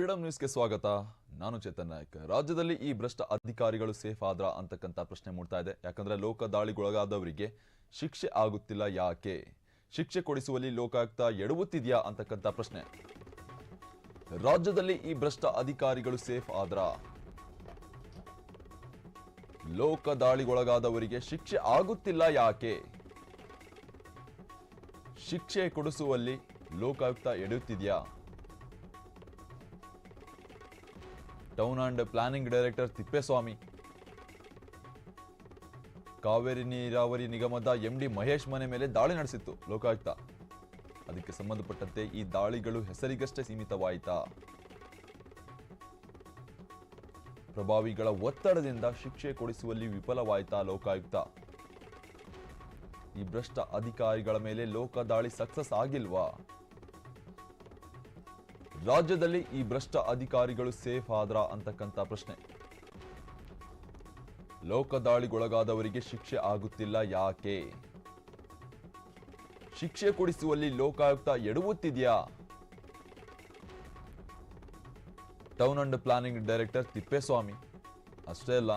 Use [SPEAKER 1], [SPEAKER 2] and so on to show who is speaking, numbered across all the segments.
[SPEAKER 1] Freedom ನ್ಯೂಸ್ಗೆ ಸ್ವಾಗತ. ನಾನು ಚೇತನ್ ನಾಯಕ್. ರಾಜ್ಯದಲ್ಲಿ ಈ ಭ್ರಷ್ಟ ಅಧಿಕಾರಿಗಳು ಸೇಫ್ ಆದ್ರ ಅಂತಕ್ಕಂಥ ಪ್ರಶ್ನೆ ಮೂಡ್ತಾ ಇದೆ. ಯಾಕಂದ್ರೆ ಲೋಕ ದಾಳಿಗೊಳಗಾದವರಿಗೆ ಶಿಕ್ಷೆ ಆಗುತ್ತಿಲ್ಲ ಯಾಕೆ? ಶಿಕ್ಷೆ ಕೊಡಿಸುವಲ್ಲಿ ಲೋಕಾಯುಕ್ತ ಎಡುವುತ್ತಿದೆಯಾ ಅಂತಕ್ಕಂಥ ಪ್ರಶ್ನೆ. ರಾಜ್ಯದಲ್ಲಿ ಈ ಭ್ರಷ್ಟ ಅಧಿಕಾರಿಗಳು ಸೇಫ್ ಆದ್ರ? ಲೋಕ ದಾಳಿಗೊಳಗಾದವರಿಗೆ ಶಿಕ್ಷೆ ಆಗುತ್ತಿಲ್ಲ ಯಾಕೆ? ಶಿಕ್ಷೆ ಕೊಡಿಸುವಲ್ಲಿ Lokayukta ಎಡುತ್ತಿದ್ಯಾ town and planning director Thippeswamy. Kaveri ನೀರಾವರಿ ನಿಗಮದ ಎಂಡಿ ಮಹೇಶ್ ಮನೆ ಮೇಲೆ ದಾಳಿ ನಡೆಸಿತ್ತು ಲೋಕಾಯುಕ್ತ. ಅದಕ್ಕೆ ಸಂಬಂಧಪಟ್ಟಂತೆ ಈ ದಾಳಿಗಳು ಹೆಸರಿಗಷ್ಟೇ ಸೀಮಿತವಾಯಿತಾ? ಪ್ರಭಾವಿಗಳ ಒತ್ತಡದಿಂದ ಶಿಕ್ಷೆ ಕೊಡಿಸುವಲ್ಲಿ ವಿಫಲವಾಯಿತಾ ಲೋಕಾಯುಕ್ತ? ಈ ಭ್ರಷ್ಟ ಅಧಿಕಾರಿಗಳ ಮೇಲೆ ಲೋಕ ದಾಳಿ ಸಕ್ಸಸ್ ಆಗಿಲ್ವಾ? ರಾಜ್ಯದಲ್ಲಿ ಈ ಭ್ರಷ್ಟ ಅಧಿಕಾರಿಗಳು ಸೇಫ್ ಆದ್ರ ಅಂತಕ್ಕಂಥ ಪ್ರಶ್ನೆ. ಲೋಕದಾಳಿಗೊಳಗಾದವರಿಗೆ ಶಿಕ್ಷೆ ಆಗುತ್ತಿಲ್ಲ ಯಾಕೆ? ಶಿಕ್ಷೆ ಕೊಡಿಸುವಲ್ಲಿ Lokayukta ಎಡವುತ್ತಿದ್ಯಾ? Town and planning director Thippeswamy. ಅಷ್ಟೇ ಅಲ್ಲ,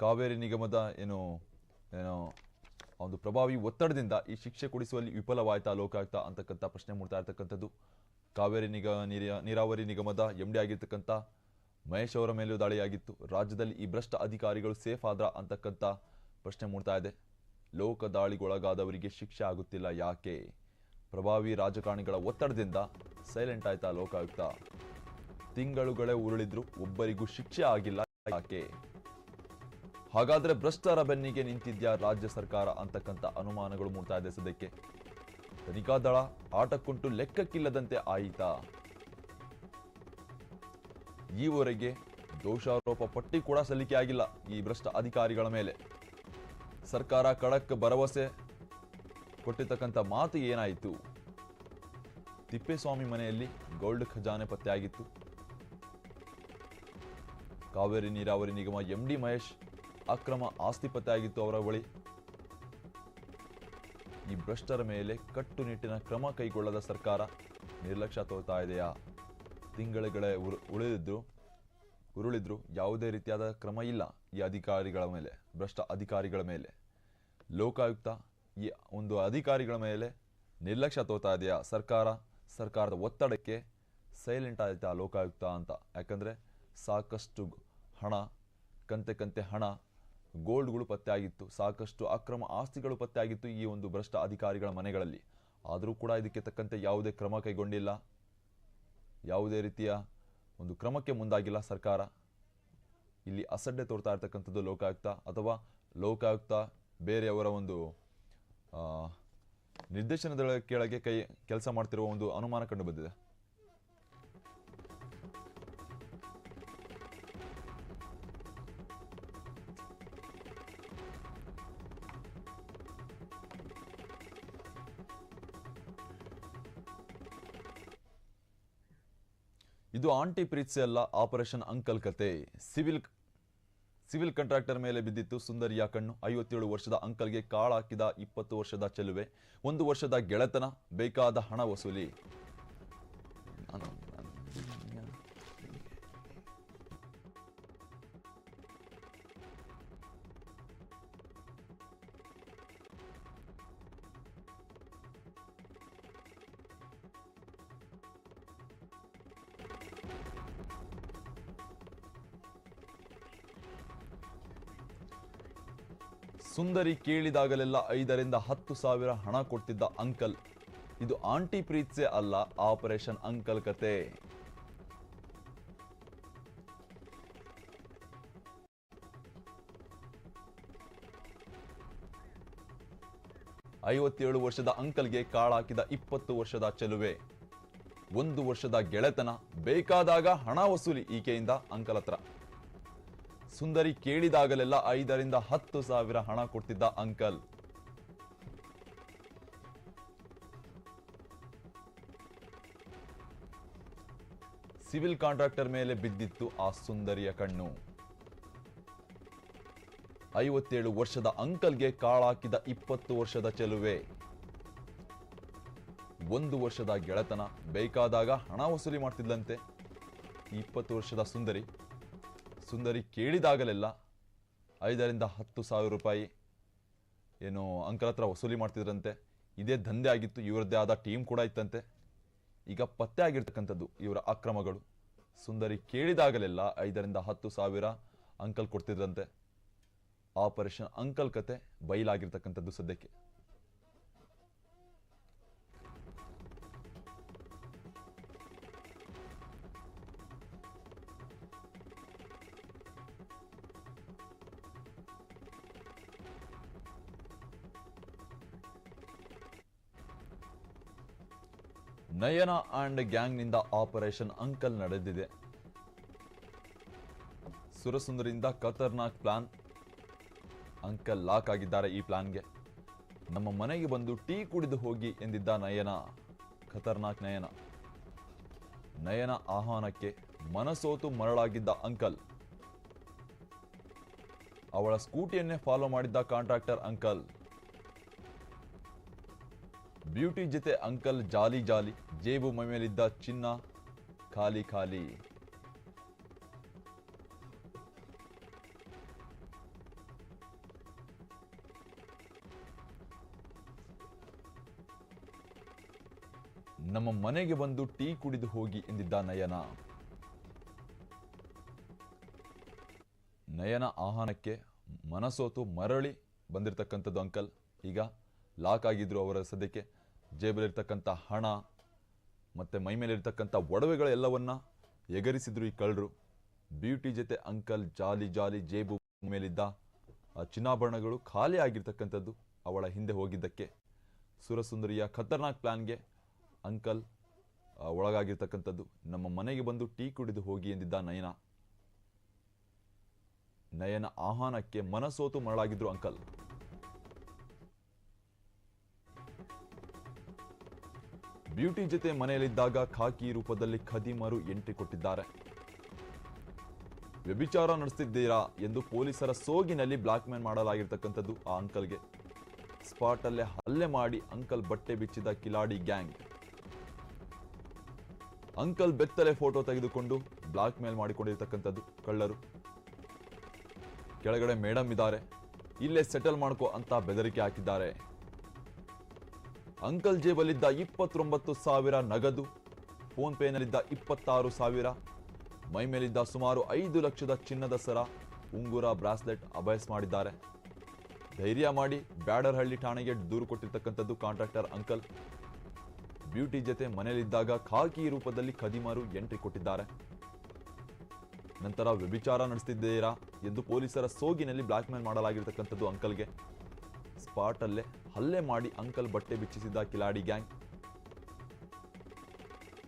[SPEAKER 1] ಕಾವೇರಿ ನಿಗಮದ ಏನು ಏನು ಒಂದು ಪ್ರಭಾವಿ ಒತ್ತಡದಿಂದ ಈ ಶಿಕ್ಷೆ ಕೊಡಿಸುವಲ್ಲಿ ವಿಫಲವಾಯ್ತಾ ಲೋಕಾಯುಕ್ತ ಅಂತಕ್ಕಂಥ ಪ್ರಶ್ನೆ ಮೂಡ್ತಾ ಇರ್ತಕ್ಕಂಥದ್ದು. ಕಾವೇರಿ ನಿಗ ನೀರ- ನೀರಾವರಿ ನಿಗಮದ ಎಂ ಡಿ ಆಗಿರ್ತಕ್ಕಂಥ ಮಹೇಶ್ ಅವರ ಮೇಲೂ ದಾಳಿಯಾಗಿತ್ತು. ರಾಜ್ಯದಲ್ಲಿ ಈ ಭ್ರಷ್ಟ ಅಧಿಕಾರಿಗಳು ಸೇಫ್ ಆದ್ರ ಅಂತಕ್ಕಂಥ ಪ್ರಶ್ನೆ ಮೂಡ್ತಾ ಇದೆ. ಲೋಕ ದಾಳಿಗೊಳಗಾದವರಿಗೆ ಶಿಕ್ಷೆ ಆಗುತ್ತಿಲ್ಲ ಯಾಕೆ? ಪ್ರಭಾವಿ ರಾಜಕಾರಣಿಗಳ ಒತ್ತಡದಿಂದ ಸೈಲೆಂಟ್ ಆಯ್ತಾ ಲೋಕಾಯುಕ್ತ? ತಿಂಗಳುಗಳೇ ಉರುಳಿದ್ರು, ಒಬ್ಬರಿಗೂ ಶಿಕ್ಷೆ ಆಗಿಲ್ಲ ಯಾಕೆ? ಹಾಗಾದ್ರೆ ಭ್ರಷ್ಟರ ಬೆನ್ನಿಗೆ ನಿಂತಿದ್ಯಾ ರಾಜ್ಯ ಸರ್ಕಾರ ಅಂತಕ್ಕಂಥ ಅನುಮಾನಗಳು ಮೂಡ್ತಾ ಇದೆ ಸದ್ಯಕ್ಕೆ. ತನಿಖಾ ದಳ ಆಟಕ್ಕುಂಟು ಲೆಕ್ಕಕ್ಕಿಲ್ಲದಂತೆ ಆಯಿತಾ? ಈವರೆಗೆ ದೋಷಾರೋಪ ಪಟ್ಟಿ ಕೂಡ ಸಲ್ಲಿಕೆ ಆಗಿಲ್ಲ ಈ ಭ್ರಷ್ಟ ಅಧಿಕಾರಿಗಳ ಮೇಲೆ. ಸರ್ಕಾರ ಖಡಕ್ ಭರವಸೆ ಕೊಟ್ಟಿರ್ತಕ್ಕಂಥ ಮಾತು ಏನಾಯಿತು? ತಿಪ್ಪೇಸ್ವಾಮಿ ಮನೆಯಲ್ಲಿ ಗೋಲ್ಡ್ ಖಜಾನೆ ಪತ್ತೆಯಾಗಿತ್ತು. ಕಾವೇರಿ ನೀರಾವರಿ ನಿಗಮ ಎಂ ಡಿ ಮಹೇಶ್ ಅಕ್ರಮ ಆಸ್ತಿ ಪತ್ತೆಯಾಗಿತ್ತು ಅವರ ಬಳಿ. ಈ ಭ್ರಷ್ಟರ ಮೇಲೆ ಕಟ್ಟುನಿಟ್ಟಿನ ಕ್ರಮ ಕೈಗೊಳ್ಳದ ಸರ್ಕಾರ ನಿರ್ಲಕ್ಷ್ಯ ತೋರ್ತಾ ಇದೆಯಾ? ತಿಂಗಳುಗಳೇ ಉರು- ಉಳಿದಿದ್ರು, ಉರುಳಿದ್ರು ಯಾವುದೇ ರೀತಿಯಾದ ಕ್ರಮ ಇಲ್ಲ ಈ ಅಧಿಕಾರಿಗಳ ಮೇಲೆ, ಭ್ರಷ್ಟ ಅಧಿಕಾರಿಗಳ ಮೇಲೆ. ಲೋಕಾಯುಕ್ತ ಈ ಒಂದು ಅಧಿಕಾರಿಗಳ ಮೇಲೆ ನಿರ್ಲಕ್ಷ್ಯ ತೋರ್ತಾ ಇದೆಯಾ? ಸರ್ಕಾರ, ಸರ್ಕಾರದ ಒತ್ತಡಕ್ಕೆ ಸೈಲೆಂಟ್ ಆಯಿತಾ ಲೋಕಾಯುಕ್ತ ಅಂತ? ಯಾಕಂದರೆ ಸಾಕಷ್ಟು ಹಣ, ಕಂತೆ ಕಂತೆ ಹಣ ಗೋಲ್ಡ್ಗಳು ಪತ್ತೆಯಾಗಿತ್ತು. ಸಾಕಷ್ಟು ಅಕ್ರಮ ಆಸ್ತಿಗಳು ಪತ್ತೆಯಾಗಿತ್ತು ಈ ಒಂದು ಭ್ರಷ್ಟ ಅಧಿಕಾರಿಗಳ ಮನೆಗಳಲ್ಲಿ. ಆದರೂ ಕೂಡ ಇದಕ್ಕೆ ತಕ್ಕಂತೆ ಯಾವುದೇ ಕ್ರಮ ಕೈಗೊಂಡಿಲ್ಲ. ಯಾವುದೇ ರೀತಿಯ ಒಂದು ಕ್ರಮಕ್ಕೆ ಮುಂದಾಗಿಲ್ಲ ಸರ್ಕಾರ. ಇಲ್ಲಿ ಅಸಡ್ಡೆ ತೋರ್ತಾ ಇರ್ತಕ್ಕಂಥದ್ದು ಲೋಕಾಯುಕ್ತ ಅಥವಾ ಲೋಕಾಯುಕ್ತ ಬೇರೆಯವರ ಒಂದು ನಿರ್ದೇಶನದ ಕೆಳಗೆ ಕೈ, ಕೆಲಸ ಮಾಡ್ತಿರುವ ಒಂದು ಅನುಮಾನ ಕಂಡು ಇದು ಆಂಟಿ ಪ್ರೀತ್ಸೆ ಅಲ್ಲ, ಆಪರೇಷನ್ ಅಂಕಲ್ ಕತೆ. ಸಿವಿಲ್ ಸಿವಿಲ್ ಕಾಂಟ್ರಾಕ್ಟರ್ ಮೇಲೆ ಬಿದ್ದಿತ್ತು ಸುಂದರಿಯ ಕಣ್ಣು. ಐವತ್ತೇಳು ವರ್ಷದ ಅಂಕಲ್ಗೆ ಕಾಳಾಕಿದ ಇಪ್ಪತ್ತು ವರ್ಷದ ಚೆಲುವೆ. ಒಂದು ವರ್ಷದ ಗೆಳೆತನ, ಬೇಕಾದ ಹಣ ವಸೂಲಿ. ಸುಂದರಿ ಕೇಳಿದಾಗಲೆಲ್ಲ ಐದರಿಂದ ಹತ್ತು ಸಾವಿರ ಹಣ ಕೊಡ್ತಿದ್ದ ಅಂಕಲ್. ಇದು ಆಂಟಿ ಪ್ರೀತ್ಸೆ ಅಲ್ಲ, ಆಪರೇಷನ್ ಅಂಕಲ್ ಕತೆ. ಐವತ್ತೇಳು ವರ್ಷದ ಅಂಕಲ್ಗೆ ಕಾಳಾಕಿದ ಇಪ್ಪತ್ತು ವರ್ಷದ ಚೆಲುವೆ. ಒಂದು ವರ್ಷದ ಗೆಳೆತನ, ಬೇಕಾದಾಗ ಹಣ ವಸೂಲಿ ಈಕೆಯಿಂದ ಅಂಕಲ್ ಹತ್ರ. ಸುಂದರಿ ಕೇಳಿದಾಗಲೆಲ್ಲ ಐದರಿಂದ ಹತ್ತು ಸಾವಿರ ಹಣ ಕೊಡ್ತಿದ್ದ ಅಂಕಲ್. ಸಿವಿಲ್ ಕಾಂಟ್ರಾಕ್ಟರ್ ಮೇಲೆ ಬಿದ್ದಿತ್ತು ಆ ಸುಂದರಿಯ ಕಣ್ಣು. ಐವತ್ತೇಳು ವರ್ಷದ ಅಂಕಲ್ಗೆ ಕಾಳಾಕಿದ ಇಪ್ಪತ್ತು ವರ್ಷದ ಚೆಲುವೆ. ಒಂದು ವರ್ಷದ ಗೆಳೆತನ, ಬೇಕಾದಾಗ ಹಣ ವಸೂಲಿ ಮಾಡ್ತಿದ್ಲಂತೆ. ಇಪ್ಪತ್ತು ವರ್ಷದ ಸುಂದರಿ ಸುಂದರಿ ಕೇಳಿದಾಗಲೆಲ್ಲ ಐದರಿಂದ ಹತ್ತು ಸಾವಿರ ರೂಪಾಯಿ ಏನು ಅಂಕಲ್ ಹತ್ರ ವಸೂಲಿ ಮಾಡ್ತಿದ್ರಂತೆ. ಇದೇ ದಂಧೆ ಆಗಿತ್ತು, ಇವರದ್ದೇ ಆದ ಟೀಮ್ ಕೂಡ ಇತ್ತಂತೆ. ಈಗ ಪತ್ತೆ ಆಗಿರ್ತಕ್ಕಂಥದ್ದು ಇವರ ಅಕ್ರಮಗಳು. ಸುಂದರಿ ಕೇಳಿದಾಗಲೆಲ್ಲ ಐದರಿಂದ ಹತ್ತು ಸಾವಿರ ಅಂಕಲ್ ಕೊಡ್ತಿದ್ರಂತೆ. ಆಪರೇಷನ್ ಅಂಕಲ್ ಕತೆ ಬಯಲಾಗಿರ್ತಕ್ಕಂಥದ್ದು ಸದ್ಯಕ್ಕೆ. ನಯನ ಅಂಡ್ ಗ್ಯಾಂಗ್ನಿಂದ ಆಪರೇಷನ್ ಅಂಕಲ್ ನಡೆದಿದೆ. ಸುರಸುಂದರಿಂದ ಖತರ್ನಾಕ್ ಪ್ಲಾನ್ ಅಂಕಲ್ ಲಾಕ್ ಆಗಿದ್ದಾರೆ ಈ ಪ್ಲಾನ್ಗೆ. ನಮ್ಮ ಮನೆಗೆ ಬಂದು ಟೀ ಕುಡಿದು ಹೋಗಿ ಎಂದಿದ್ದ ನಯನ, ಖತರ್ನಾಕ್ ನಯನ. ನಯನ ಆಹ್ವಾನಕ್ಕೆ ಮನಸೋತು ಮರಳಾಗಿದ್ದ ಅಂಕಲ್. ಅವಳ ಸ್ಕೂಟಿಯನ್ನೇ ಫಾಲೋ ಮಾಡಿದ್ದ ಕಾಂಟ್ರಾಕ್ಟರ್ ಅಂಕಲ್. ಬ್ಯೂಟಿ ಜೊತೆ ಅಂಕಲ್ ಜಾಲಿ ಜಾಲಿ, ಜೇಬು ಮೈ ಮೇಲಿದ್ದ ಚಿನ್ನ ಖಾಲಿ ಖಾಲಿ. ನಮ್ಮ ಮನೆಗೆ ಬಂದು ಟೀ ಕುಡಿದು ಹೋಗಿ ಎಂದಿದ್ದ ನಯನ. ನಯನ ಆಹ್ವಾನಕ್ಕೆ ಮನಸೋತು ಮರಳಿ ಬಂದಿರತಕ್ಕಂಥದ್ದು ಅಂಕಲ್. ಈಗ ಲಾಕ್ ಆಗಿದ್ರು ಅವರ ಸದ್ಯಕ್ಕೆ. ಜೇಬಲ್ಲಿರ್ತಕ್ಕಂಥ ಹಣ ಮತ್ತು ಮೈ ಮೇಲಿರ್ತಕ್ಕಂಥ ಒಡವೆಗಳ ಎಲ್ಲವನ್ನ ಎಗರಿಸಿದ್ರು ಈ ಕಳ್ಳರು. ಬ್ಯೂಟಿ ಜೊತೆ ಅಂಕಲ್ ಜಾಲಿ ಜಾಲಿ ಜೇಬು ಮೇಲಿದ್ದ ಆ ಚಿನ್ನಾಭರಣಗಳು ಖಾಲಿ ಆಗಿರ್ತಕ್ಕಂಥದ್ದು ಅವಳ ಹಿಂದೆ ಹೋಗಿದ್ದಕ್ಕೆ. ಸುರಸುಂದರಿಯ ಖತರ್ನಾಕ್ ಪ್ಲಾನ್ಗೆ ಅಂಕಲ್ ಒಳಗಾಗಿರ್ತಕ್ಕಂಥದ್ದು. ನಮ್ಮ ಮನೆಗೆ ಬಂದು ಟೀ ಕುಡಿದು ಹೋಗಿ ಎಂದಿದ್ದ ನಯನ. ನಯನ ಆಹ್ವಾನಕ್ಕೆ ಮನಸೋತು ಮರಳಾಗಿದ್ರು ಅಂಕಲ್. ಬ್ಯೂಟಿ ಜೊತೆ ಮನೆಯಲ್ಲಿದ್ದಾಗ ಖಾಕಿ ರೂಪದಲ್ಲಿ ಖದೀಮರು ಎಂಟ್ರಿ ಕೊಟ್ಟಿದ್ದಾರೆ. ವ್ಯಭಿಚಾರ ನಡೆಸ್ತಿದ್ದೀರಾ ಎಂದು ಪೊಲೀಸರ ಸೋಗಿನಲ್ಲಿ ಬ್ಲಾಕ್ ಮೇಲ್ ಮಾಡಲಾಗಿರ್ತಕ್ಕಂಥದ್ದು ಆ ಅಂಕಲ್ಗೆ. ಸ್ಪಾಟ್ ಅಲ್ಲೇ ಹಲ್ಲೆ ಮಾಡಿ ಅಂಕಲ್ ಬಟ್ಟೆ ಬಿಚ್ಚಿದ ಕಿಲಾಡಿ ಗ್ಯಾಂಗ್. ಅಂಕಲ್ ಬೆತ್ತಲೆ ಫೋಟೋ ತೆಗೆದುಕೊಂಡು ಬ್ಲಾಕ್ ಮೇಲ್ ಮಾಡಿಕೊಂಡಿರ್ತಕ್ಕಂಥದ್ದು ಕಳ್ಳರು. ಕೆಳಗಡೆ ಮೇಡಮ್ ಇದ್ದಾರೆ. ಇಲ್ಲೇ ಸೆಟಲ್ ಮಾಡ್ಕೋ ಅಂತ ಬೆದರಿಕೆ ಹಾಕಿದ್ದಾರೆ. ಅಂಕಲ್ ಜೇಬಲ್ಲಿದ್ದ ಇಪ್ಪತ್ತೊಂಬತ್ತು ಸಾವಿರ ನಗದು, ಫೋನ್ ಪೇನಲ್ಲಿದ್ದ ಇಪ್ಪತ್ತಾರು ಸಾವಿರ, ಮೈ ಮೇಲಿದ್ದ ಸುಮಾರು ಐದು ಲಕ್ಷದ ಚಿನ್ನದ ಸರ ಉಂಗುರ, ಬ್ರಾಸ್ಲೆಟ್ ಅಭಯಸ್ ಮಾಡಿದ್ದಾರೆ. ಧೈರ್ಯ ಮಾಡಿ ಬ್ಯಾಡರ್ಹಳ್ಳಿ ಠಾಣೆಗೆ ದೂರು ಕೊಟ್ಟಿರ್ತಕ್ಕಂಥದ್ದು ಕಾಂಟ್ರಾಕ್ಟರ್ ಅಂಕಲ್. ಬ್ಯೂಟಿ ಜೊತೆ ಮನೆಯಲ್ಲಿದ್ದಾಗ ಖಾಕಿ ರೂಪದಲ್ಲಿ ಖದೀಮರು ಎಂಟ್ರಿ ಕೊಟ್ಟಿದ್ದಾರೆ. ನಂತರ ವ್ಯಭಿಚಾರ ನಡೆಸ್ತಿದ್ದೀರಾ ಎಂದು ಪೊಲೀಸರ ಸೋಗಿನಲ್ಲಿ ಬ್ಲ್ಯಾಕ್ ಮೇಲ್ ಮಾಡಲಾಗಿರ್ತಕ್ಕಂಥದ್ದು ಅಂಕಲ್ಗೆ. ಸ್ಪಾಟ್ ಅಲ್ಲೇ ಹಲ್ಲೆ ಮಾಡಿ ಅಂಕಲ್ ಬಟ್ಟೆ ಬಿಚ್ಚಿಸಿದ್ದ ಕಿಲಾಡಿ ಗ್ಯಾಂಗ್.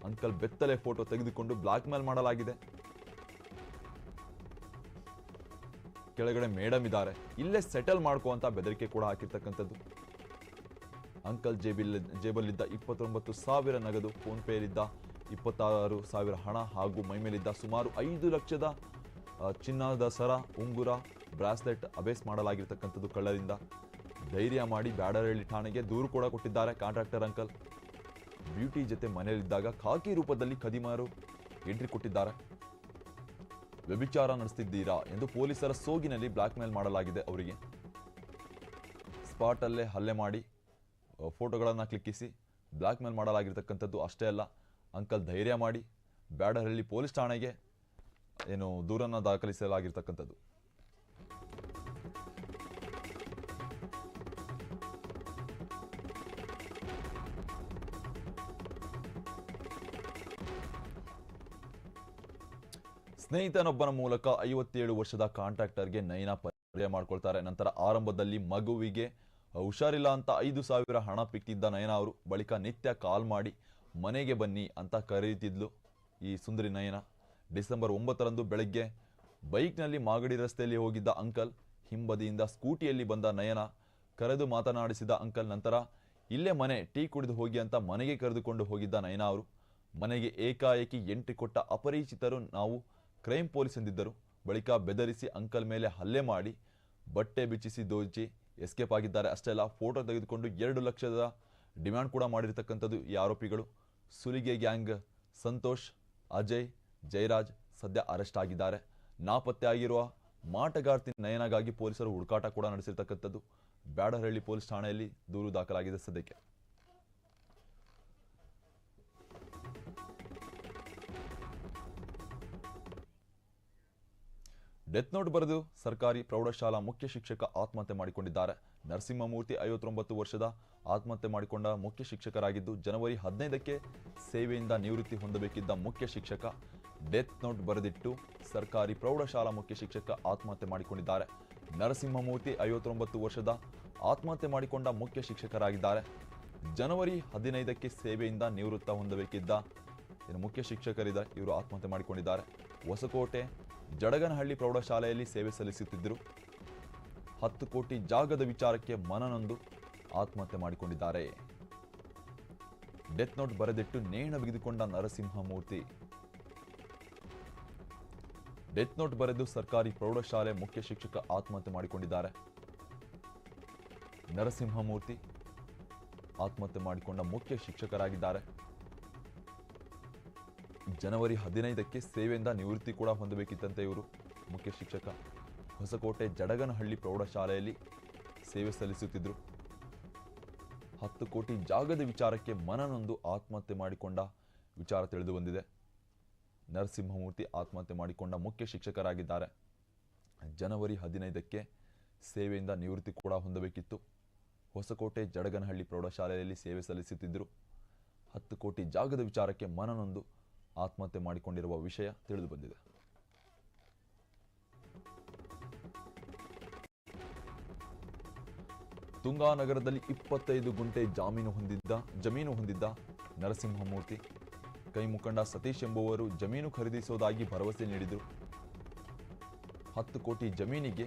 [SPEAKER 1] ಅಂಕಲ್ ಬೆತ್ತಲೆ ಫೋಟೋ ತೆಗೆದುಕೊಂಡು ಬ್ಲಾಕ್ ಮೇಲ್ ಮಾಡಲಾಗಿದೆ. ಕೆಳಗಡೆ ಮೇಡಮ್ ಇದ್ದಾರೆ. ಇಲ್ಲೇ ಸೆಟಲ್ ಮಾಡ್ಕೋ ಅಂತ ಬೆದರಿಕೆ ಕೂಡ ಹಾಕಿರ್ತಕ್ಕಂಥದ್ದು. ಅಂಕಲ್ ಜೇಬಿಲ್, ಜೇಬಲ್ಲಿದ್ದ ಇಪ್ಪತ್ತೊಂಬತ್ತು ಸಾವಿರ ನಗದು ಫೋನ್ ಪೇಲಿದ್ದ ಇಪ್ಪತ್ತಾರು ಸಾವಿರ ಹಣ ಹಾಗೂ ಮೈಮೇಲಿದ್ದ ಸುಮಾರು ಐದು ಲಕ್ಷದ ಚಿನ್ನದ ಸರ, ಉಂಗುರ, ಬ್ರಾಸ್ಲೆಟ್ ಅಬೇಸ್ ಮಾಡಲಾಗಿರ್ತಕ್ಕಂಥದ್ದು ಕಳ್ಳರಿಂದ. ಧೈರ್ಯ ಮಾಡಿ ಬ್ಯಾಡರಹಳ್ಳಿ ಠಾಣೆಗೆ ದೂರು ಕೂಡ ಕೊಟ್ಟಿದ್ದಾರೆ ಕಾಂಟ್ರಾಕ್ಟರ್ ಅಂಕಲ್. ಬ್ಯೂಟಿ ಜೊತೆ ಮನೆಯಲ್ಲಿದ್ದಾಗ ಖಾಕಿ ರೂಪದಲ್ಲಿ ಖದೀಮರು ಎಂಟ್ರಿ ಕೊಟ್ಟಿದ್ದಾರೆ. ವ್ಯಭಿಚಾರ ನಡೆಸ್ತಿದ್ದೀರಾ ಎಂದು ಪೊಲೀಸರ ಸೋಗಿನಲ್ಲಿ ಬ್ಲಾಕ್ ಮೇಲ್ ಮಾಡಲಾಗಿದೆ ಅವರಿಗೆ. ಸ್ಪಾಟ್ ಅಲ್ಲೇ ಹಲ್ಲೆ ಮಾಡಿ ಫೋಟೋಗಳನ್ನು ಕ್ಲಿಕ್ಕಿಸಿ ಬ್ಲಾಕ್ ಮೇಲ್ ಮಾಡಲಾಗಿರ್ತಕ್ಕಂಥದ್ದು ಅಷ್ಟೇ ಅಲ್ಲ, ಅಂಕಲ್ ಧೈರ್ಯ ಮಾಡಿ ಬ್ಯಾಡರಹಳ್ಳಿ ಪೊಲೀಸ್ ಠಾಣೆಗೆ ಏನು ದೂರನ್ನು ದಾಖಲಿಸಲಾಗಿರ್ತಕ್ಕಂಥದ್ದು. ಸ್ನೇಹಿತನೊಬ್ಬನ ಮೂಲಕ ಐವತ್ತೇಳು ವರ್ಷದ ಕಾಂಟ್ರಾಕ್ಟರ್ಗೆ ನಯನ ಪರಿಚಯ ಮಾಡ್ಕೊಳ್ತಾರೆ. ನಂತರ ಆರಂಭದಲ್ಲಿ ಮಗುವಿಗೆ ಹುಷಾರಿಲ್ಲ ಅಂತ ಐದು ಸಾವಿರ ಹಣ ಪಿಕ್ತಿದ್ದ ನಯನ ಅವರು ಬಳಿಕ ನಿತ್ಯ ಕಾಲ್ ಮಾಡಿ, ಮನೆಗೆ ಬನ್ನಿ ಅಂತ ಕರೆಯುತ್ತಿದ್ಲು ಈ ಸುಂದರಿ ನಯನ ಡಿಸೆಂಬರ್ ಒಂಬತ್ತರಂದು ಬೆಳಗ್ಗೆ ಬೈಕ್ನಲ್ಲಿ ಮಾಗಡಿ ರಸ್ತೆಯಲ್ಲಿ ಹೋಗಿದ್ದ ಅಂಕಲ್ ಹಿಂಬದಿಯಿಂದ ಸ್ಕೂಟಿಯಲ್ಲಿ ಬಂದ ನಯನ ಕರೆದು ಮಾತನಾಡಿಸಿದ ಅಂಕಲ್ ನಂತರ, ಇಲ್ಲೇ ಮನೆ, ಟೀ ಕುಡಿದು ಹೋಗಿ ಅಂತ ಮನೆಗೆ ಕರೆದುಕೊಂಡು ಹೋಗಿದ್ದ ನಯನ ಅವರು. ಮನೆಗೆ ಏಕಾಏಕಿ ಎಂಟ್ರಿ ಕೊಟ್ಟ ಅಪರಿಚಿತರು ನಾವು ಕ್ರೈಮ್ ಪೊಲೀಸ್ ಎಂದಿದ್ದರು. ಬಳಿಕ ಬೆದರಿಸಿ ಅಂಕಲ್ ಮೇಲೆ ಹಲ್ಲೆ ಮಾಡಿ ಬಟ್ಟೆ ಬಿಚ್ಚಿಸಿ ದೋಚಿ ಎಸ್ಕೇಪ್ ಆಗಿದ್ದಾರೆ. ಅಷ್ಟೇ ಅಲ್ಲ, ಫೋಟೋ ತೆಗೆದುಕೊಂಡು ಎರಡು ಲಕ್ಷದ ಡಿಮ್ಯಾಂಡ್ ಕೂಡ ಮಾಡಿರ್ತಕ್ಕಂಥದ್ದು ಈ ಆರೋಪಿಗಳು. ಸುಲಿಗೆ ಗ್ಯಾಂಗ್ ಸಂತೋಷ್, ಅಜಯ್, ಜಯರಾಜ್ ಸದ್ಯ ಅರೆಸ್ಟ್ ಆಗಿದ್ದಾರೆ. ನಾಪತ್ತೆ ಆಗಿರುವ ಮಾಟಗಾರ್ತಿ ನಯನಗಾಗಿ ಪೊಲೀಸರು ಹುಡುಕಾಟ ಕೂಡ ನಡೆಸಿರ್ತಕ್ಕಂಥದ್ದು. ಬ್ಯಾಡರಹಳ್ಳಿ ಪೊಲೀಸ್ ಠಾಣೆಯಲ್ಲಿ ದೂರು ದಾಖಲಾಗಿದೆ ಸದ್ಯಕ್ಕೆ. ಡೆತ್ ನೋಟ್ ಬರೆದು ಸರ್ಕಾರಿ ಪ್ರೌಢಶಾಲಾ ಮುಖ್ಯ ಶಿಕ್ಷಕ ಆತ್ಮಹತ್ಯೆ ಮಾಡಿಕೊಂಡಿದ್ದಾರೆ. ನರಸಿಂಹಮೂರ್ತಿ ಐವತ್ತೊಂಬತ್ತು ವರ್ಷದ ಆತ್ಮಹತ್ಯೆ ಮಾಡಿಕೊಂಡ ಮುಖ್ಯ ಶಿಕ್ಷಕರಾಗಿದ್ದು ಜನವರಿ ಹದಿನೈದಕ್ಕೆ ಸೇವೆಯಿಂದ ನಿವೃತ್ತಿ ಹೊಂದಬೇಕಿದ್ದ ಮುಖ್ಯ ಶಿಕ್ಷಕ ಡೆತ್ ನೋಟ್ ಬರೆದಿಟ್ಟು ಸರ್ಕಾರಿ ಪ್ರೌಢಶಾಲಾ ಮುಖ್ಯ ಶಿಕ್ಷಕ ಆತ್ಮಹತ್ಯೆ ಮಾಡಿಕೊಂಡಿದ್ದಾರೆ. ನರಸಿಂಹಮೂರ್ತಿ ಐವತ್ತೊಂಬತ್ತು ವರ್ಷದ ಆತ್ಮಹತ್ಯೆ ಮಾಡಿಕೊಂಡ ಮುಖ್ಯ ಶಿಕ್ಷಕರಾಗಿದ್ದಾರೆ. ಜನವರಿ ಹದಿನೈದಕ್ಕೆ ಸೇವೆಯಿಂದ ನಿವೃತ್ತ ಹೊಂದಬೇಕಿದ್ದ ಮುಖ್ಯ ಶಿಕ್ಷಕರಿದ್ದಾರೆ, ಇವರು ಆತ್ಮಹತ್ಯೆ ಮಾಡಿಕೊಂಡಿದ್ದಾರೆ. ಹೊಸಕೋಟೆ ಜಡಗನಹಳ್ಳಿ ಪ್ರೌಢಶಾಲೆಯಲ್ಲಿ ಸೇವೆ ಸಲ್ಲಿಸುತ್ತಿದ್ದರು. ಹತ್ತು ಕೋಟಿ ಜಾಗದ ವಿಚಾರಕ್ಕೆ ಮನನೊಂದು, ಆತ್ಮಹತ್ಯೆ ಮಾಡಿಕೊಂಡಿದ್ದಾರೆ. ಡೆತ್ ನೋಟ್ ಬರೆದಿಟ್ಟು ನೇಣ ಬಿಗಿದುಕೊಂಡ ನರಸಿಂಹಮೂರ್ತಿ. ಡೆತ್ ನೋಟ್ ಬರೆದು ಸರ್ಕಾರಿ ಪ್ರೌಢಶಾಲೆ ಮುಖ್ಯ ಶಿಕ್ಷಕ ಆತ್ಮಹತ್ಯೆ ಮಾಡಿಕೊಂಡಿದ್ದಾರೆ. ನರಸಿಂಹಮೂರ್ತಿ ಆತ್ಮಹತ್ಯೆ ಮಾಡಿಕೊಂಡ ಮುಖ್ಯ ಶಿಕ್ಷಕರಾಗಿದ್ದಾರೆ. ಜನವರಿ ಹದಿನೈದಕ್ಕೆ ಸೇವೆಯಿಂದ ನಿವೃತ್ತಿ ಕೂಡ ಹೊಂದಬೇಕಿತ್ತಂತೆ ಇವರು. ಮುಖ್ಯ ಶಿಕ್ಷಕ ಹೊಸಕೋಟೆ ಜಡಗನಹಳ್ಳಿ ಪ್ರೌಢಶಾಲೆಯಲ್ಲಿ ಸೇವೆ ಸಲ್ಲಿಸುತ್ತಿದ್ದರು ಹತ್ತು ಕೋಟಿ ಜಾಗದ ವಿಚಾರಕ್ಕೆ ಮನನೊಂದು ಆತ್ಮಹತ್ಯೆ ಮಾಡಿಕೊಂಡ ವಿಚಾರ ತಿಳಿದು ಬಂದಿದೆ. ನರಸಿಂಹಮೂರ್ತಿ ಆತ್ಮಹತ್ಯೆ ಮಾಡಿಕೊಂಡ ಮುಖ್ಯ ಶಿಕ್ಷಕರಾಗಿದ್ದಾರೆ. ಜನವರಿ ಹದಿನೈದಕ್ಕೆ ಸೇವೆಯಿಂದ ನಿವೃತ್ತಿ ಕೂಡ ಹೊಂದಬೇಕಿತ್ತು. ಹೊಸಕೋಟೆ ಜಡಗನಹಳ್ಳಿ ಪ್ರೌಢಶಾಲೆಯಲ್ಲಿ ಸೇವೆ ಸಲ್ಲಿಸುತ್ತಿದ್ದರು ಹತ್ತು ಕೋಟಿ ಜಾಗದ ವಿಚಾರಕ್ಕೆ ಮನನೊಂದು ಆತ್ಮಹತ್ಯೆ ಮಾಡಿಕೊಂಡಿರುವ ವಿಷಯ ತಿಳಿದು ಬಂದಿದೆ. ತುಂಗಾನಗರದಲ್ಲಿ ಇಪ್ಪತ್ತೈದು ಗುಂಟೆ ಜಾಮೀನು ಹೊಂದಿದ್ದ, ಜಮೀನು ಹೊಂದಿದ್ದ ನರಸಿಂಹಮೂರ್ತಿ, ಕೈ ಮುಖಂಡ ಸತೀಶ್ ಎಂಬುವರು ಜಮೀನು ಖರೀದಿಸುವುದಾಗಿ ಭರವಸೆ ನೀಡಿದರು. ಹತ್ತು ಕೋಟಿ ಜಮೀನಿಗೆ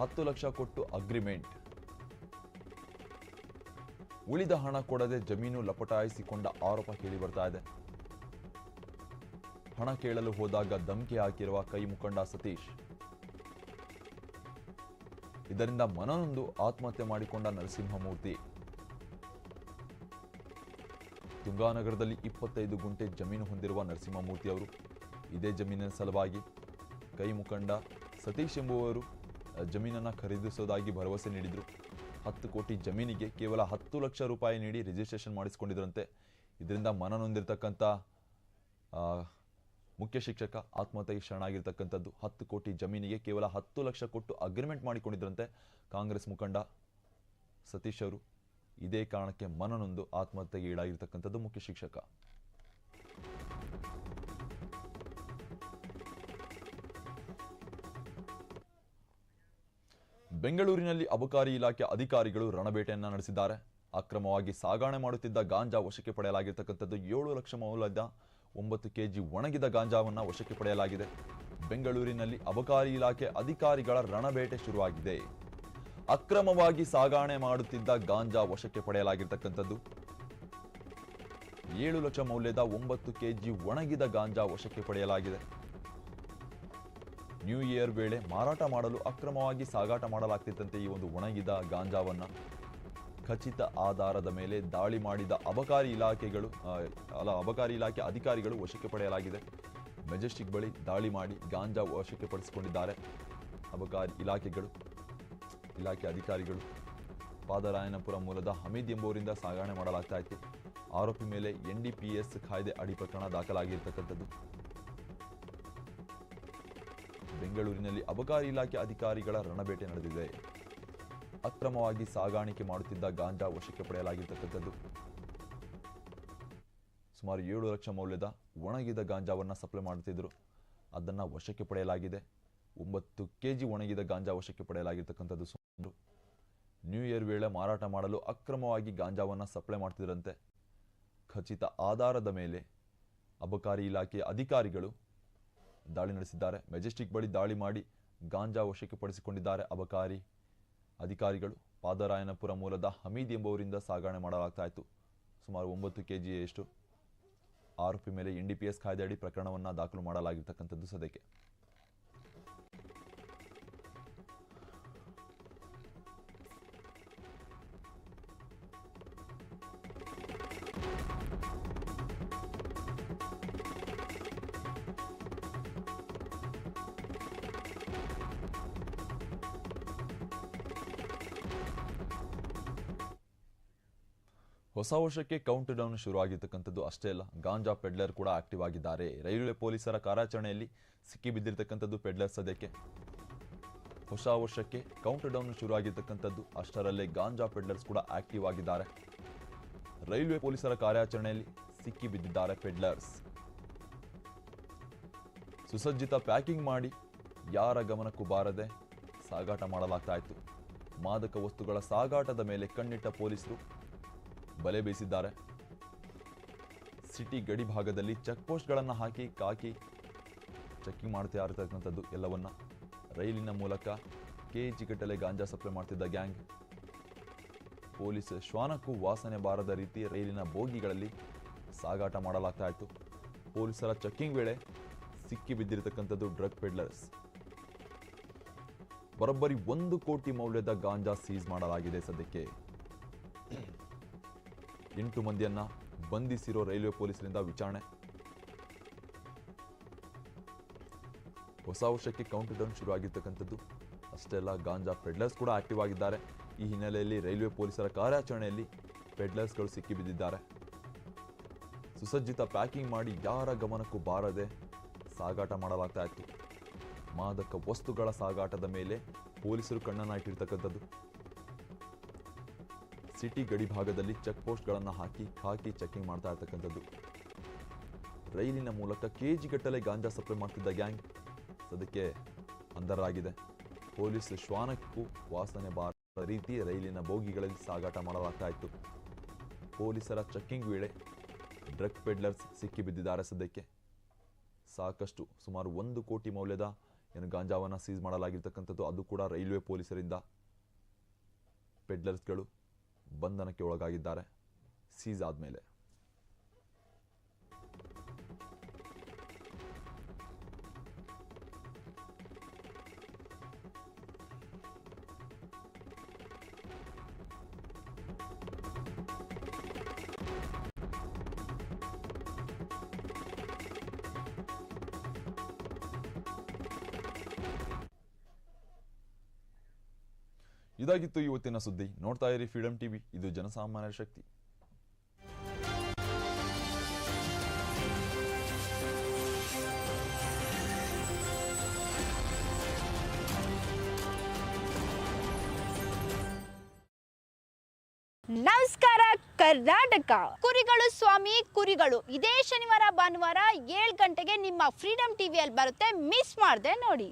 [SPEAKER 1] ಹತ್ತು ಲಕ್ಷ ಕೊಟ್ಟು ಅಗ್ರಿಮೆಂಟ್. ಉಳಿದ ಹಣ ಕೊಡದೆ ಜಮೀನು ಲಪಟಾಯಿಸಿಕೊಂಡ ಆರೋಪ ಕೇಳಿ ಬರ್ತಾ ಇದೆ. ಹಣ ಕೇಳಲು ಹೋದಾಗ ಧಮಕಿ ಹಾಕಿರುವ ಕೈ ಮುಖಂಡ ಸತೀಶ್. ಇದರಿಂದ ಮನನೊಂದು ಆತ್ಮಹತ್ಯೆ ಮಾಡಿಕೊಂಡ ನರಸಿಂಹಮೂರ್ತಿ. ತುಂಗಾನಗರದಲ್ಲಿ ಇಪ್ಪತ್ತೈದು ಗುಂಟೆ ಜಮೀನು ಹೊಂದಿರುವ ನರಸಿಂಹಮೂರ್ತಿ ಅವರು ಇದೇ ಜಮೀನಿನ ಸಲುವಾಗಿ ಕೈ ಮುಖಂಡ ಸತೀಶ್ ಎಂಬುವರು ಜಮೀನನ್ನು ಖರೀದಿಸೋದಾಗಿ ಭರವಸೆ ನೀಡಿದರು. ಹತ್ತು ಕೋಟಿ ಜಮೀನಿಗೆ ಕೇವಲ ಹತ್ತು ಲಕ್ಷ ರೂಪಾಯಿ ನೀಡಿ ರಿಜಿಸ್ಟ್ರೇಷನ್ ಮಾಡಿಸಿಕೊಂಡಿದ್ರಂತೆ. ಇದರಿಂದ ಮನನೊಂದಿರತಕ್ಕಂಥ ಮುಖ್ಯ ಶಿಕ್ಷಕ ಆತ್ಮಹತ್ಯೆಗೆ ಶರಣಾಗಿರ್ತಕ್ಕಂಥದ್ದು ಹತ್ತು ಕೋಟಿ ಜಮೀನಿಗೆ ಕೇವಲ ಹತ್ತು ಲಕ್ಷ ಕೊಟ್ಟು ಅಗ್ರಿಮೆಂಟ್ ಮಾಡಿಕೊಂಡಿದ್ರಂತೆ ಕಾಂಗ್ರೆಸ್ ಮುಖಂಡ ಸತೀಶ್ ಅವರು. ಇದೇ ಕಾರಣಕ್ಕೆ ಮನನೊಂದು ಆತ್ಮಹತ್ಯೆಗೆ ಈಡಾಗಿರ್ತಕ್ಕಂಥದ್ದು ಮುಖ್ಯ ಶಿಕ್ಷಕ. ಬೆಂಗಳೂರಿನಲ್ಲಿ ಅಬಕಾರಿ ಇಲಾಖೆ ಅಧಿಕಾರಿಗಳು ರಣಬೇಟೆಯನ್ನ ನಡೆಸಿದ್ದಾರೆ. ಅಕ್ರಮವಾಗಿ ಸಾಗಾಣೆ ಮಾಡುತ್ತಿದ್ದ ಗಾಂಜಾ ವಶಕ್ಕೆ ಪಡೆಯಲಾಗಿರ್ತಕ್ಕಂಥದ್ದು ಏಳು ಲಕ್ಷ ಮೌಲ್ಯದ ಒಂಬತ್ತು ಕೆಜಿ ಒಣಗಿದ ಗಾಂಜಾವನ್ನ ವಶಕ್ಕೆ ಪಡೆಯಲಾಗಿದೆ. ಬೆಂಗಳೂರಿನಲ್ಲಿ ಅಬಕಾರಿ ಇಲಾಖೆ ಅಧಿಕಾರಿಗಳ ರಣಬೇಟೆ ಶುರುವಾಗಿದೆ. ಅಕ್ರಮವಾಗಿ ಸಾಗಾಣೆ ಮಾಡುತ್ತಿದ್ದ ಗಾಂಜಾ ವಶಕ್ಕೆ ಪಡೆಯಲಾಗಿರ್ತಕ್ಕಂಥದ್ದು. ಏಳು ಲಕ್ಷ ಮೌಲ್ಯದ ಒಂಬತ್ತು ಕೆಜಿ ಒಣಗಿದ ಗಾಂಜಾ ವಶಕ್ಕೆ ಪಡೆಯಲಾಗಿದೆ. ನ್ಯೂ ಇಯರ್ ವೇಳೆ ಮಾರಾಟ ಮಾಡಲು ಅಕ್ರಮವಾಗಿ ಸಾಗಾಟ ಮಾಡಲಾಗ್ತಿದ್ದಂತೆ ಈ ಒಂದು ಒಣಗಿದ ಗಾಂಜಾವನ್ನ. ಖಚಿತ ಆಧಾರದ ಮೇಲೆ ದಾಳಿ ಮಾಡಿದ ಅಬಕಾರಿ ಇಲಾಖೆಗಳು ಅಲ್ಲ ಅಬಕಾರಿ ಇಲಾಖೆ ಅಧಿಕಾರಿಗಳು ವಶಕ್ಕೆ ಪಡೆಯಲಾಗಿದೆ. ಮೆಜೆಸ್ಟಿಕ್ ಬಳಿ ದಾಳಿ ಮಾಡಿ ಗಾಂಜಾ ವಶಕ್ಕೆ ಪಡಿಸಿಕೊಂಡಿದ್ದಾರೆ ಅಬಕಾರಿ ಇಲಾಖೆಗಳು, ಇಲಾಖೆ ಅಧಿಕಾರಿಗಳು. ಪಾದರಾಯನಪುರ ಮೂಲದ ಹಮೀದ್ ಎಂಬುವರಿಂದ ಸಾಗಣೆ ಮಾಡಲಾಗ್ತಾ ಇತ್ತು. ಆರೋಪಿ ಮೇಲೆ ಎನ್ ಡಿಪಿಎಸ್ ಕಾಯ್ದೆ ಅಡಿ ಪ್ರಕರಣ ದಾಖಲಾಗಿರ್ತಕ್ಕಂಥದ್ದು. ಬೆಂಗಳೂರಿನಲ್ಲಿ ಅಬಕಾರಿ ಇಲಾಖೆ ಅಧಿಕಾರಿಗಳ ರಣಬೇಟೆ ನಡೆದಿದೆ. ಅಕ್ರಮವಾಗಿ ಸಾಗಾಣಿಕೆ ಮಾಡುತ್ತಿದ್ದ ಗಾಂಜಾ ವಶಕ್ಕೆ ಪಡೆಯಲಾಗಿರ್ತಕ್ಕಂಥದ್ದು. ಸುಮಾರು ಏಳು ಲಕ್ಷ ಮೌಲ್ಯದ ಒಣಗಿದ ಗಾಂಜಾವನ್ನ ಸಪ್ಲೈ ಮಾಡುತ್ತಿದ್ದರು. ಅದನ್ನು ವಶಕ್ಕೆ ಪಡೆಯಲಾಗಿದೆ. ಒಂಬತ್ತು ಕೆಜಿ ಒಣಗಿದ ಗಾಂಜಾ ವಶಕ್ಕೆ ಪಡೆಯಲಾಗಿರ್ತಕ್ಕಂಥದ್ದು ಸುಮಾರು. ನ್ಯೂ ಇಯರ್ ವೇಳೆ ಮಾರಾಟ ಮಾಡಲು ಅಕ್ರಮವಾಗಿ ಗಾಂಜಾವನ್ನ ಸಪ್ಲೈ ಮಾಡ್ತಿದ್ರಂತೆ. ಖಚಿತ ಆಧಾರದ ಮೇಲೆ ಅಬಕಾರಿ ಇಲಾಖೆಯ ಅಧಿಕಾರಿಗಳು ದಾಳಿ ನಡೆಸಿದ್ದಾರೆ. ಮೆಜೆಸ್ಟಿಕ್ ಬಳಿ ದಾಳಿ ಮಾಡಿ ಗಾಂಜಾ ವಶಕ್ಕೆ ಪಡಿಸಿಕೊಂಡಿದ್ದಾರೆ ಅಬಕಾರಿ. ಅಧಿಕಾರಿಗಳು ಪಾದರಾಯನಪುರ ಮೂಲದ ಹಮೀದ್ ಎಂಬುವರಿಂದ ಸಾಗಣೆ ಮಾಡಲಾಗ್ತಾ ಇತ್ತು ಸುಮಾರು ಒಂಬತ್ತು ಕೆ ಜಿಯಷ್ಟು ಆರೋಪಿ ಮೇಲೆ ಎನ್ ಡಿ ಪಿ ಎಸ್ ಕಾಯ್ದೆ ಅಡಿ ಪ್ರಕರಣವನ್ನು ದಾಖಲು ಮಾಡಲಾಗಿರ್ತಕ್ಕಂಥದ್ದು ಸದ್ಯಕ್ಕೆ. ಹೊಸ ವರ್ಷಕ್ಕೆ ಕೌಂಟ್ ಡೌನ್ ಶುರುವಾಗಿರ್ತಕ್ಕಂಥದ್ದು ಅಷ್ಟೇ ಅಲ್ಲ. ಗಾಂಜಾ ಪೆಡ್ಲರ್ ಕೂಡ ಆಕ್ಟಿವ್ ಆಗಿದ್ದಾರೆ. ರೈಲ್ವೆ ಪೊಲೀಸರ ಕಾರ್ಯಾಚರಣೆಯಲ್ಲಿ ಸಿಕ್ಕಿಬಿದ್ದಿರ್ತಕ್ಕಂಥದ್ದು ಪೆಡ್ಲರ್ ಸದ್ಯಕ್ಕೆ. ಹೊಸ ವರ್ಷಕ್ಕೆ ಕೌಂಟ್ ಡೌನ್ ಶುರುವಾಗಿರ್ತಕ್ಕಂಥದ್ದು ಅಷ್ಟರಲ್ಲೇ ಗಾಂಜಾ ಪೆಡ್ಲರ್ಸ್ ಕೂಡ ಆಕ್ಟಿವ್ ಆಗಿದ್ದಾರೆ. ರೈಲ್ವೆ ಪೊಲೀಸರ ಕಾರ್ಯಾಚರಣೆಯಲ್ಲಿ ಸಿಕ್ಕಿಬಿದ್ದಿದ್ದಾರೆ ಪೆಡ್ಲರ್ಸ್. ಸುಸಜ್ಜಿತ ಪ್ಯಾಕಿಂಗ್ ಮಾಡಿ ಯಾರ ಗಮನಕ್ಕೂ ಬಾರದೆ ಸಾಗಾಟ ಮಾಡಲಾಗ್ತಾ ಇತ್ತು. ಮಾದಕ ವಸ್ತುಗಳ ಸಾಗಾಟದ ಮೇಲೆ ಕಣ್ಣಿಟ್ಟ ಪೊಲೀಸರು ಬಲೆ ಬೀಸಿದ್ದಾರೆ. ಸಿಟಿ ಗಡಿ ಭಾಗದಲ್ಲಿ ಚೆಕ್ ಪೋಸ್ಟ್ಗಳನ್ನು ಹಾಕಿ ಕಾಕಿ ಚೆಕ್ಕಿಂಗ್ ಮಾಡ್ತಾ ಇರತಕ್ಕಂಥದ್ದು ಎಲ್ಲವನ್ನ. ರೈಲಿನ ಮೂಲಕ ಕೆ ಜಿಗಟ್ಟಲೆ ಗಾಂಜಾ ಸಪ್ಲೈ ಮಾಡ್ತಿದ್ದ ಗ್ಯಾಂಗ್. ಪೊಲೀಸ್ ಶ್ವಾನಕ್ಕೂ ವಾಸನೆ ಬಾರದ ರೀತಿ ರೈಲಿನ ಬೋಗಿಗಳಲ್ಲಿ ಸಾಗಾಟ ಮಾಡಲಾಗ್ತಾ ಇತ್ತು. ಪೊಲೀಸರ ಚೆಕ್ಕಿಂಗ್ ವೇಳೆ ಸಿಕ್ಕಿ ಬಿದ್ದಿರತಕ್ಕಂಥದ್ದು ಡ್ರಗ್ ಪೆಡ್ಲರ್ಸ್. ಬರೋಬ್ಬರಿ ಒಂದು ಕೋಟಿ ಮೌಲ್ಯದ ಗಾಂಜಾ ಸೀಸ್ ಮಾಡಲಾಗಿದೆ ಸದ್ಯಕ್ಕೆ. ಎಂಟು ಮಂದಿಯನ್ನ ಬಂಧಿಸಿರೋ ರೈಲ್ವೆ ಪೊಲೀಸರಿಂದ ವಿಚಾರಣೆ. ಹೊಸ ವರ್ಷಕ್ಕೆ ಕೌಂಟ್ ಡೌನ್ ಶುರು ಆಗಿರ್ತಕ್ಕಂಥದ್ದು ಅಷ್ಟೇ ಅಲ್ಲ ಗಾಂಜಾ ಪೆಡ್ಲರ್ಸ್ ಕೂಡ ಆಕ್ಟಿವ್ ಆಗಿದ್ದಾರೆ. ಈ ಹಿನ್ನೆಲೆಯಲ್ಲಿ ರೈಲ್ವೆ ಪೊಲೀಸರ ಕಾರ್ಯಾಚರಣೆಯಲ್ಲಿ ಪೆಡ್ಲರ್ಸ್ಗಳು ಸಿಕ್ಕಿಬಿದ್ದಿದ್ದಾರೆ. ಸುಸಜ್ಜಿತ ಪ್ಯಾಕಿಂಗ್ ಮಾಡಿ ಯಾರ ಗಮನಕ್ಕೂ ಬಾರದೆ ಸಾಗಾಟ ಮಾಡಲಾಗ್ತಾ ಇತ್ತು. ಮಾದಕ ವಸ್ತುಗಳ ಸಾಗಾಟದ ಮೇಲೆ ಪೊಲೀಸರು ಕಣ್ಣನ್ನು ಇಟ್ಟಿರ್ತಕ್ಕಂಥದ್ದು ಸಿಟಿ ಗಡಿ ಭಾಗದಲ್ಲಿ ಚೆಕ್ ಪೋಸ್ಟ್ಗಳನ್ನು ಹಾಕಿ ಹಾಕಿ ಚೆಕಿಂಗ್ ಮಾಡ್ತಾ ಇರ್ತಕ್ಕಂಥದ್ದು. ರೈಲಿನ ಮೂಲಕ ಕೆಜಿ ಗಟ್ಟಲೆ ಗಾಂಜಾ ಸಪ್ಲೈ ಮಾಡ್ತಿದ್ದ ಗ್ಯಾಂಗ್ ಸದ್ಯಕ್ಕೆ ಅಂಧರಾಗಿದೆ. ಪೊಲೀಸ್ ಶ್ವಾನಕ್ಕೂ ವಾಸನೆ ಬಾರದ ರೀತಿ ರೈಲಿನ ಬೋಗಿಗಳಲ್ಲಿ ಸಾಗಾಟ ಮಾಡಲಾಗ್ತಾ ಇತ್ತು. ಪೊಲೀಸರ ಚೆಕ್ಕಿಂಗ್ ವೇಳೆ ಡ್ರಗ್ ಪೆಡ್ಲರ್ಸ್ ಸಿಕ್ಕಿಬಿದ್ದಿದ್ದಾರೆ ಸದ್ಯಕ್ಕೆ. ಸಾಕಷ್ಟು, ಸುಮಾರು ಒಂದು ಕೋಟಿ ಮೌಲ್ಯದ ಏನು ಗಾಂಜಾವನ್ನು ಸೀಸ್ ಮಾಡಲಾಗಿರ್ತಕ್ಕಂಥದ್ದು, ಅದು ಕೂಡ ರೈಲ್ವೆ ಪೊಲೀಸರಿಂದ. ಪೆಡ್ಲರ್ಸ್ಗಳು ಬಂಧನಕ್ಕೆ ಒಳಗಾಗಿದ್ದಾರೆ. ಸೀಸ್ ಆದಮೇಲೆ. ಇದಾಗಿತ್ತು ಇವತ್ತಿನ ಸುದ್ದಿ. ನೋಡ್ತಾ ಇರಿ ಫ್ರೀಡಮ್ ಟಿವಿ ಇದು ಜನಸಾಮಾನ್ಯರ ಶಕ್ತಿ.
[SPEAKER 2] ನಮಸ್ಕಾರ, ಕರ್ನಾಟಕ. ಕುರಿಗಳು ಸ್ವಾಮಿ, ಕುರಿಗಳು. ಇದೇ ಶನಿವಾರ, ಭಾನುವಾರ ಏಳು ಗಂಟೆಗೆ ನಿಮ್ಮ ಫ್ರೀಡಮ್ ಟಿವಿಯಲ್ಲಿ ಬರುತ್ತೆ. ಮಿಸ್ ಮಾಡದೆ ನೋಡಿ.